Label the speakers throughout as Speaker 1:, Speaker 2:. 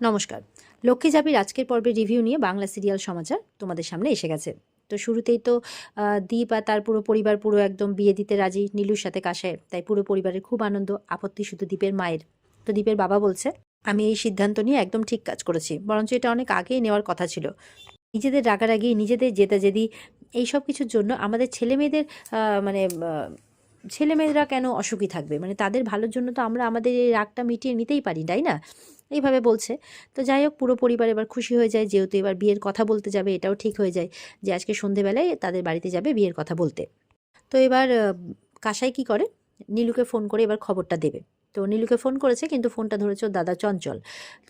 Speaker 1: নমস্কার। লক্ষ্মী জাপির আজকের পর্বের রিভিউ নিয়ে বাংলা সিরিয়াল সমাচার তোমাদের সামনে এসে গেছে। তো শুরুতেই তো দীপ আর তার পুরো পরিবার পুরো একদম বিয়ে দিতে রাজি নীলুর সাথে কাশায় তাই পুরো পরিবারের খুব আনন্দ, আপত্তি শুধু দীপের মায়ের। তো দীপের বাবা বলছে, আমি এই সিদ্ধান্ত নিয়ে একদম ঠিক কাজ করেছি, বরঞ্চ এটা অনেক আগেই নেওয়ার কথা ছিল। নিজেদের রাগারাগি, নিজেদের জেদাজেদি এইসব কিছুর জন্য আমাদের ছেলে মেয়েদের মানে আহ, ছেলে মেয়েরা কেন অসুখী থাকবে? মানে তাদের ভালোর জন্য তো আমরা আমাদের এই রাগটা মিটিয়ে নিতেই পারি তাই না? এইভাবে বলছে। তো যাই হোক পুরো পরিবার এবার খুশি হয়ে যায় যেহেতু এবার বিয়ের কথা বলতে যাবে এটাও ঠিক হয়ে যায় যে আজকে সন্ধেবেলায় তাদের বাড়িতে যাবে বিয়ের কথা বলতে। তো এবার কাসাই কি করে? নীলুকে ফোন করে এবার খবরটা দেবে। তো নীলুকে ফোন করেছে, কিন্তু ফোনটা ধরেছে ওর দাদা চঞ্চল।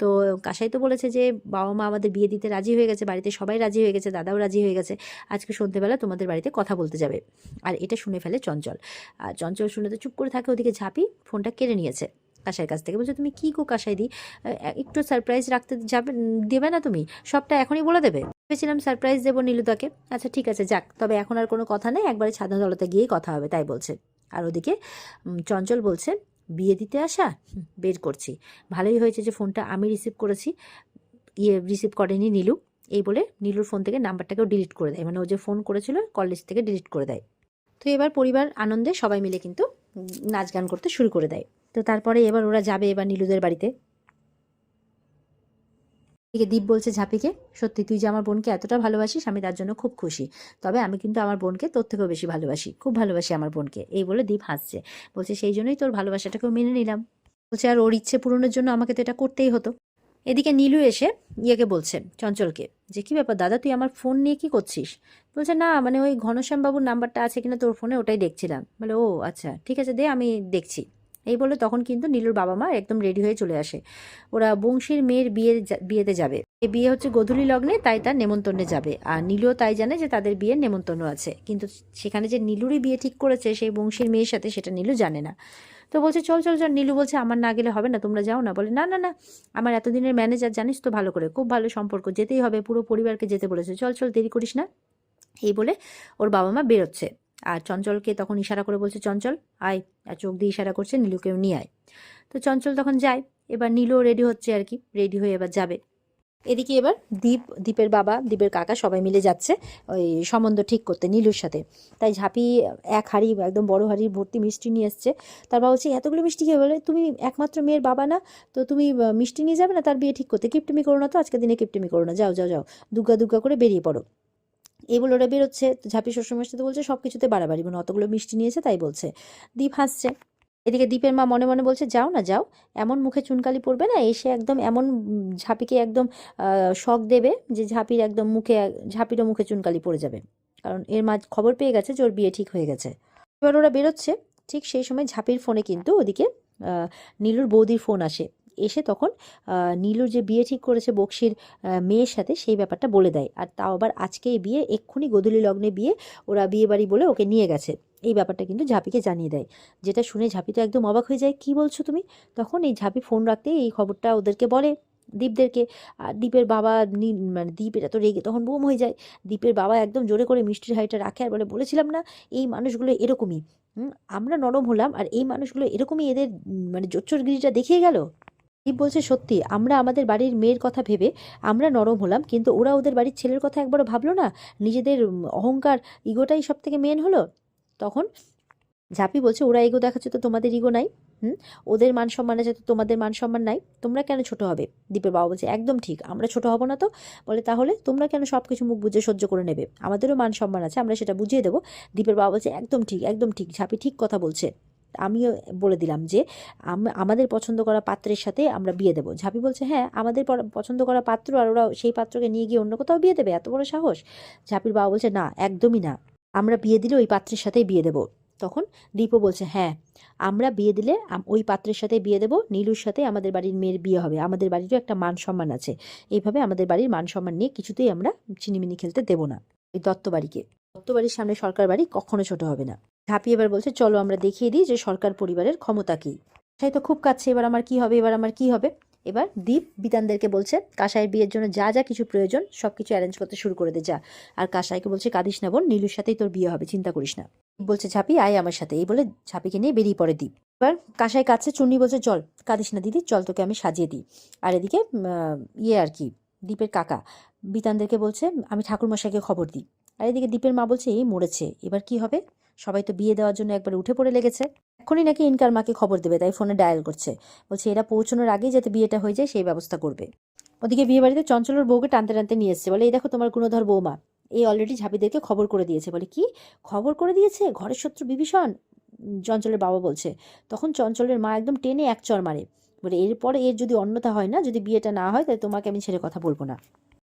Speaker 1: তো কাসাই তো বলেছে যে, বাবা মা আমাদের বিয়ে দিতে রাজি হয়ে গেছে, বাড়িতে সবাই রাজি হয়ে গেছে, দাদাও রাজি হয়ে গেছে, আজকে সন্ধ্যেবেলা তোমাদের বাড়িতে কথা বলতে যাবে। আর এটা শুনে ফেলে চঞ্চল। আর চঞ্চল শুনে তো চুপ করে থাকে ওদিকে ঝাঁপি ফোনটা কেড়ে নিয়েছে। কাসাইয়ের কাছ থেকে বলছে, তুমি কী গো কাসাই দি একটু সারপ্রাইজ রাখতে যাবে, দেবে না তুমি? সবটা এখনই বলে দেবে? ভেবেছিলাম সারপ্রাইজ দেবো নীলুদাকে আচ্ছা ঠিক আছে, যাক, তবে এখন আর কোনো কথা নেই, একবারে ছাদনা তলাতে গিয়েই কথা হবে, তাই বলছে। আর ওদিকে চঞ্চল বলছে বিয়ে দিতে আসা? বের করছি। ভালোই হয়েছে যে ফোনটা আমি রিসিভ করেছি। ইয়ে রিসিভ করেনি নীলু। এই বলে নীলুর ফোন থেকে নাম্বারটাকেও ডিলিট করে দেয়। মানে ও যে ফোন করেছিল কলেজ থেকে ডিলিট করে দেয়। তো এবার পরিবার আনন্দে সবাই মিলে কিন্তু নাচ গান করতে শুরু করে দেয়। তো তারপরে এবার ওরা যাবে এবার নীলুদের বাড়িতে। এদিকে দীপ বলছে, ঝাঁপিকে? সত্যি, তুই যে আমার বোনকে এতটা ভালোবাসিস, আমি তার জন্য খুব খুশি। তবে আমি কিন্তু আমার বোনকে তোর থেকেও বেশি ভালোবাসি, খুব ভালোবাসি আমার বোনকে। এই বলে দীপ হাসছে। বলছে, সেই জন্যই তোর ভালোবাসাটাকেও মেনে নিলাম। বলছে, আর ওর ইচ্ছে পূরণের জন্য আমাকে তো এটা করতেই হতো। এদিকে নীলু এসে ইয়েকে বলছে, চঞ্চলকে, যে কি ব্যাপার দাদা, তুই আমার ফোন নিয়ে কি করছিস? বলছে, না মানে ওই ঘনশ্যামবাবুর নাম্বারটা আছে কিনা তোর ফোনে, ওটাই দেখছিলাম। বলে, ও আচ্ছা ঠিক আছে, দে, আমি দেখছি। এই বলে তখন কিন্তু নীলুর বাবা মা একদম রেডি হয়ে চলে আসে। ওরা বংশীর মেয়ের বিয়ে বিয়েতে যাবে। বিয়ে হচ্ছে গোধূলি লগ্নে, তাই তার নেমন্তন্নে যাবে। আর নীলুও তাই জানে যে তাদের বিয়ের নেমন্তন্ন আছে। কিন্তু সেখানে যে নীলুরই বিয়ে ঠিক করেছে, সেই বংশীর মেয়ের সাথে সেটা নীলু জানে না। তো বলছে, চল চল চল। নীলু বলছে, আমার না গেলে হবে না, তোমরা যাও না। বলে, না না না, আমার এতদিনের ম্যানেজার জানিস তো ভালো করে, খুব ভালো সম্পর্ক, যেতেই হবে, পুরো পরিবারকে যেতে বলেছে। চল চল, দেরি করিস না। এই বলে ওর বাবা মা বেরোচ্ছে। আর চঞ্চলকে তখন ইশারা করে বলছে, চঞ্চল, আয়। আর চোখ দিয়ে ইশারা করছে, নীলুকেও নিয়ে আয়। তো চঞ্চল তখন যায়। এবার নীলও রেডি হচ্ছে আর কি রেডি হয়ে এবার যাবে। এদিকে এবার দীপ, দীপের বাবা, দীপের কাকা সবাই মিলে যাচ্ছে ওই সম্বন্ধ ঠিক করতে নীলুর সাথে। তাই ঝাঁপি এক হাড়ি, একদম বড় হাড়ি ভর্তি মিষ্টি নিয়ে এসছে। তার বাবা বলছে, এতগুলো মিষ্টি খেয়ে বলে, তুমি একমাত্র মেয়ের বাবা না, তো তুমি মিষ্টি নিয়ে যাবে না? তার বিয়ে ঠিক করতে কিপটিমি করো না তো, আজকের দিনে কিপটিমি করো না। যাও যাও যাও, দুগ্গা দুগ্গা করে বেরিয়ে পড়ো। এই বলে ওরা বেরোচ্ছে তো ঝাঁপি শ্বশুরমার সাথে বলছে সব কিছুতে বাড়াবাড়ি মানে অতগুলো মিষ্টি নিয়েছে তাই বলছে। দীপ হাসছে। এদিকে দীপের মা মনে মনে বলছে, যাও না, যাও। এমন মুখে চুনকালি পড়বে না, এসে একদম এমন ঝাঁপিকে একদম শখ দেবে যে ঝাঁপির একদম মুখে, ঝাঁপিরও মুখে চুনকালি পড়ে যাবে। কারণ এর মা খবর পেয়ে গেছে যে ওর বিয়ে ঠিক হয়ে গেছে। এবার ওরা বেরোচ্ছে, ঠিক সেই সময় ঝাঁপির ফোনে কিন্তু ওদিকে নীলুর বৌদির ফোন আসে। এসে তখন নীলুর যে বিয়ে ঠিক করেছে বক্সির মেয়ের সাথে সেই ব্যাপারটা বলে দেয়। আর তাও আবার আজকেই বিয়ে, এক্ষুনি গোধূলি লগ্নে বিয়ে, ওরা বিয়ে বাড়ি বলে ওকে নিয়ে গেছে। এই ব্যাপারটা কিন্তু ঝাঁপিকে জানিয়ে দেয়। যেটা শুনে ঝাঁপি তো একদম অবাক হয়ে যায়, কি বলছো তুমি? তখন এই ঝাঁপি ফোন রাখতেই এই খবরটা ওদেরকে বলে, দীপদেরকে। আর দীপের বাবা মানে দীপ এটা তো রেগে তখন বোম হয়ে যায়। দীপের বাবা একদম জোরে করে মিষ্টির হাঁড়িটা রাখে আর বলে, বলেছিলাম না, এই মানুষগুলো এরকমই। আমরা নরম হলাম, আর এই মানুষগুলো এরকমই এদের মানে জোচ্চরগিরিটা দেখিয়ে গেল? দীপ বলছে, সত্যি, আমরা আমাদের বাড়ির মেয়ের কথা ভেবে আমরা নরম হলাম, কিন্তু ওরা ওদের বাড়ির ছেলের কথা একবারও ভাবলো না? নিজেদের অহংকার ইগোটাই সব থেকে মেন হলো? তখন ঝাঁপি বলছে, ওরা ইগো দেখাচ্ছে তো তোমাদের ইগো নাই, হুম? ওদের মান সম্মান আছে তো তোমাদের মান সম্মান নাই, তোমরা কেন ছোট হবে? দীপের বাবা বলছে, একদম ঠিক, আমরা ছোট হব না তো। বলে, তাহলে তোমরা কেন সব কিছু মুখ বুঝে সহ্য করে নেবে? আমাদেরও মান সম্মান আছে, আমরা সেটা বুঝিয়ে দেবো। দীপের বাবা বলছে, একদম ঠিক একদম ঠিক। ঝাঁপি ঠিক কথা বলছে। আমিও বলে দিলাম যে, আম- আমাদের পছন্দ করা পাত্রের সাথে আমরা বিয়ে দেবো। ঝাঁপি বলছে হ্যাঁ আমাদের পছন্দ করা পাত্র আর ওরা সেই পাত্রকে নিয়ে গিয়ে অন্য কোথাও বিয়ে দেবে? এত বড় সাহস? ঝাঁপির বাবা বলছে, না, একদমই না। আমরা বিয়ে দিলে ওই পাত্রের সাথেই বিয়ে দেবো। তখন দীপও বলছে হ্যাঁ আমরা বিয়ে দিলে ওই পাত্রের সাথে বিয়ে দেবো। নীলুর সাথে আমাদের বাড়ির মেয়ের বিয়ে হবে। আমাদের বাড়িরও একটা মান সম্মান আছে। এইভাবে আমাদের বাড়ির মান সম্মান নিয়ে কিছুতেই আমরা চিনিমিনি খেলতে দেবো না। ওই দত্ত বাড়িকে। দত্ত বাড়ির সামনে সরকার বাড়ি কখনো ছোট হবে না। ঝাঁপি এবার বলছে, চলো আমরা দেখিয়ে দিই যে সরকার পরিবারের ক্ষমতা কী। সেই তো খুব কাছে, এবার আমার কি হবে? এবার আমার কি হবে? এবার দীপ বিতানদেরকে বলছে, কাসাইয়ের বিয়ের জন্য যা যা কিছু প্রয়োজন সব কিছু অ্যারেঞ্জ করতে শুরু করে দে, যা। আর কাসাইকে বলছে, কাঁদিস না বোন, নীলুর সাথেই তোর বিয়ে হবে, চিন্তা করিস না। বলছে, ঝাঁপি, আয় আমার সাথে। এই বলে ঝাঁপিকে নিয়ে বেরিয়ে পড়ে দীপ। এবার কাঁসাই কাছে চুন্নি বলছে, চল, কাঁদিস না দিদি, চল তোকে আমি সাজিয়ে দিই। আর এদিকে ইয়ে আর কি, দীপের কাকা বিতানদেরকে বলছে, আমি ঠাকুরমশাইকে খবর দিই। আর এদিকে দীপের মা বলছে, এই মরেছে, এবার কি হবে? সবাই তো বিয়ে দেওয়ার জন্য একবার উঠে পড়ে লেগেছে। এখনই নাকি ইনকার মাকে খবর দেবে, তাই ফোনে ডায়াল করছে। বলছে, এরা পৌঁছানোর আগেই যাতে বিয়েটা হয়ে যায়, সেই ব্যবস্থা করবে। ওদিকে বিয়ে বাড়িতে চঞ্চলের বউকে টানতে টানতে নিয়ে এসছে। বলে, এই দেখো তোমার গুণধর বৌমা, এই অলরেডি ঝাঁপিদেরকে খবর করে দিয়েছে। বলে, কি? খবর করে দিয়েছে? ঘরের শত্রু বিভীষণ? চঞ্চলের বাবা বলছে, তখন চঞ্চলের মা একদম টেনে এক চর মারে। বলে, এরপরে এর যদি অন্যতা হয় না, যদি বিয়েটা না হয়, তাহলে তোমাকে আমি ছেড়ে কথা বলব না।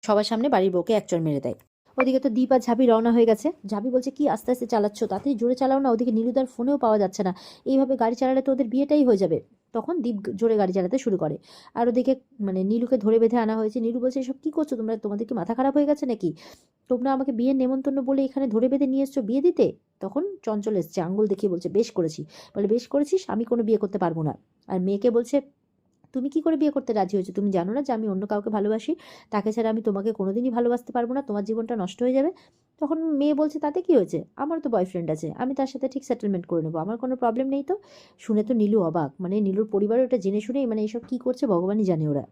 Speaker 1: সবার সামনে বাড়ির বউকে এক চর মেরে দেয়। ওদিকে তো দীপ আর ঝাঁপি রওনা হয়ে গেছে। ঝাঁপি বলছে, কি আস্তে আস্তে চালাচ্ছ? তাড়াতাড়ি জোরে চালাও না, ওদিকে নীলুদার ফোনেও পাওয়া যাচ্ছে না। এইভাবে গাড়ি চালালে তো ওদের বিয়েটাই হয়ে যাবে। তখন দীপ জোরে গাড়ি চালাতে শুরু করে। আর ওদিকে মানে নীলুকে ধরে বেঁধে আনা হয়েছে। নীলু বলছে, এসব কি করছ তোমরা? তোমাদের কি মাথা খারাপ হয়ে গেছে নাকি? তোমরা আমাকে বিয়ের নেমন্তন্ন বলে এখানে ধরে বেঁধে নিয়ে এসছো বিয়ে দিতে? তখন চঞ্চল এসছে, আঙ্গুল দেখিয়ে বলছে, বেশ করেছি। বলে, বেশ করেছিস, আমি কোনো বিয়ে করতে পারব না। আর মেয়েকে বলছে তুমি কি করে বিয়ে করতে রাজি হয়েছো? তুমি জানো না যে আমি অন্য কাউকে ভালোবাসি? তাকে ছাড়া আমি তোমাকে কোনোদিনই ভালোবাসতে পারব না। তোমার জীবনটা নষ্ট হয়ে যাবে। তখন মেয়ে বলছে, তাতে কি হয়েছে? আমার তো বয়ফ্রেন্ড আছে। আমি তার সাথে ঠিক সেটেলমেন্ট করে নেব। আমার কোনো প্রবলেম নেই তো? শুনে তো নীলু অবাক। মানে নীলুর পরিবার ওটা জেনে শুনেই মানে এইসব কি করছে ভগবানই জানে ওরা।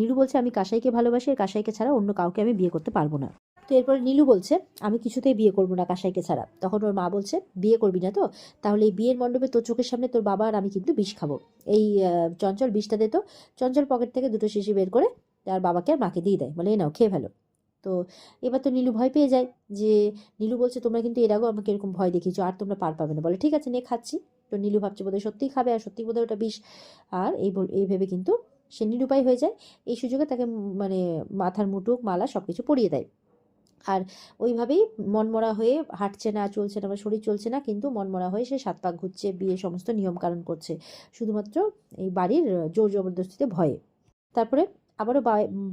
Speaker 1: নীলু বলছে, আমি কাসাইকে ভালোবাসি আর কাসাইকে ছাড়া অন্য কাউকে আমি বিয়ে করতে পারব না। তো এরপরে নীলু বলছে, আমি কিছুতেই বিয়ে করব না কাসাইকে ছাড়া। তখন ওর মা বলছে, বিয়ে করবি না তো? তাহলে এই বিয়ের মণ্ডপে তোর চোখের সামনে তোর বাবা আর আমি কিন্তু বিষ খাব। এই চঞ্চল বিষটা দে তো। চঞ্চল পকেট থেকে দুটো শিশি বের করে তার বাবাকে আর মাকে দিয়ে দেয়। বলে, এই নাও, খেয়ে ফেলো। তো এবার তো নীলু ভয় পেয়ে যায় যে, নীলু বলছে, তোমরা কিন্তু এর আগেও আমাকে এরকম ভয় দেখিয়েছো, আর তোমরা পার পাবে না। বলে, ঠিক আছে, নিয়ে খাচ্ছি। তো নীলু ভাবছে, বোধহয় সত্যিই খাবে আর সত্যি বোধহয় ওটা বিষ। আর এই এই ভেবে কিন্তু সে নিরুপায় হয়ে যায়, এই সুযোগে তাকে মানে মাথার মুটুক, মালা সব কিছু পরিয়ে দেয়। আর ওইভাবেই মনমরা হয়ে হাঁটছে না, চলছে না বা শরীর চলছে না, কিন্তু মনমরা হয়ে সে সাত পাক ঘুরছে, বিয়ে সমস্ত নিয়মকানুন করছে। শুধুমাত্র এই বাড়ির জোর জবরদস্তিতে ভয়ে। তারপরে আবারও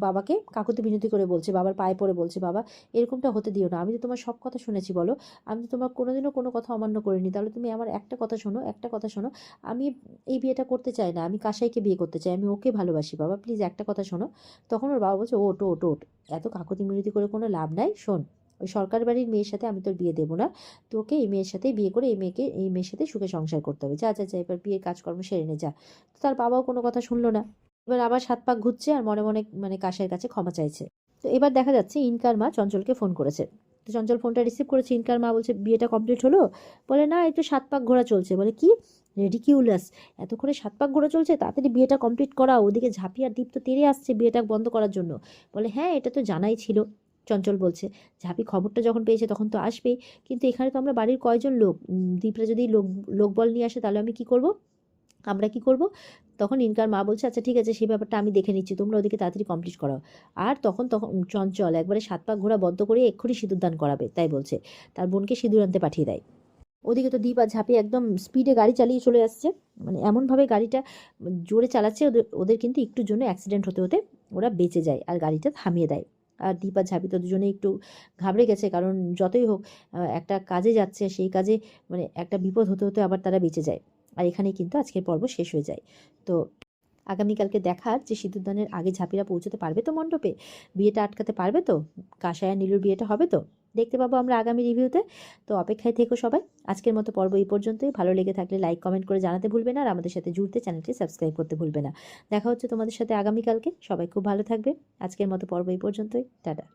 Speaker 1: বাবাকে কাকুতি বিনতি করে বলছে, বাবার পায়ে পড়ে বলছে, বাবা, এরকমটা হতে দিও না। আমি তো তোমার সব কথা শুনেছি, বলো। আমি তো তোমার কোনোদিনও কোনো কথা অমান্য করিনি। তাহলে তুমি আমার একটা কথা শোনো, একটা কথা শোনো। আমি এই বিয়েটা করতে চাই না, আমি কাসাইকে বিয়ে করতে চাই, আমি ওকে ভালোবাসি, বাবা। প্লিজ একটা কথা শোনো। তখন ওর বাবা বলছে ওট ওট ওট এত কাকুতি মিনতি করে কোনো লাভ নাই, শোন। ওই সরকার বাড়ির মেয়ের সাথে আমি তোর বিয়ে দেবো না। তোকে এই মেয়ের সাথে বিয়ে করে, এই মেয়েকে, এই মেয়ের সাথে সুখে সংসার করতে হবে। যা যা যা, এবার বিয়ের কাজকর্ম সেরে নে, যা। তো তার বাবাও কোনো কথা শুনলো না। এবার আবার সাত পাক ঘুরছে আর মনে মনে মানে কাশের কাছে ক্ষমা চাইছে। তো এবার দেখা যাচ্ছে ইনকার মা চঞ্চলকে ফোন করেছে। তো চঞ্চল ফোনটা রিসিভ করেছে, ইনকার মা বলছে, বিয়েটা কমপ্লিট হলো? বলে, না তো সাত পাক ঘোরা চলছে। বলে, কি? রেডিকিউলাস এতক্ষণে সাত পাক ঘোরা চলছে, তাড়াতাড়ি বিয়েটা কমপ্লিট করা ওদিকে ঝাঁপি আর দীপ তো তেড়ে আসছে বিয়েটা বন্ধ করার জন্য। বলে হ্যাঁ এটা তো জানাই ছিল। চঞ্চল বলছে, ঝাঁপি খবরটা যখন পেয়েছে তখন তো আসবেই। কিন্তু এখানে তো আমরা বাড়ির কয়জন লোক? দীপরা যদি লোক, লোকবল নিয়ে আসে তাহলে আমি কি করব? আমরা কি করব? তখন ইনকার মা বলছে আচ্ছা ঠিক আছে, সেই ব্যাপারটা আমি দেখে নিচ্ছি, তোমরা ওদিকে তাড়াতাড়ি কমপ্লিট করাও। আর তখন তখন চঞ্চল একবারে সাত পাক ঘোরা বন্ধ করে এক্ষুনি সিঁদুর দান করাবে, তাই বলছে। তার বোনকে সিঁদুর আনতে পাঠিয়ে দেয়। ওদিকে তো দীপ আর ঝাঁপি একদম স্পিডে গাড়ি চালিয়ে চলে আসছে। মানে এমনভাবে গাড়িটা জোরে চালাচ্ছে, ওদের ওদের কিন্তু একটুর জন্য অ্যাক্সিডেন্ট হতে হতে ওরা বেঁচে যায় আর গাড়িটা থামিয়ে দেয়। আর দীপ আর ঝাঁপি তো দুজনে একটু ঘাবড়ে গেছে, কারণ যতই হোক একটা কাজে যাচ্ছে, সেই কাজে মানে একটা বিপদ হতে হতে আবার তারা বেঁচে যায়। আর এখানেই কিন্তু আজকের পর্ব শেষ হয়ে যায়। তো আগামীকালকে দেখার যে সিঁদুরদানের আগে ঝাঁপিরা পৌঁছতে পারবে তো মণ্ডপে? বিয়েটা আটকাতে পারবে তো? কাশায়া নীলুর বিয়েটা হবে তো? দেখতে পাবো আমরা আগামী রিভিউতে। তো অপেক্ষায় থেকো সবাই। আজকের মতো পর্ব এই পর্যন্তই। ভালো লেগে থাকলে লাইক, কমেন্ট করে জানাতে ভুলবে না আর আমাদের সাথে জুড়তে চ্যানেলটি সাবস্ক্রাইব করতে ভুলবে না। দেখা হচ্ছে তোমাদের সাথে আগামীকালকে। সবাই খুব ভালো থাকবে। আজকের মতো পর্ব এই পর্যন্তই। টাটা।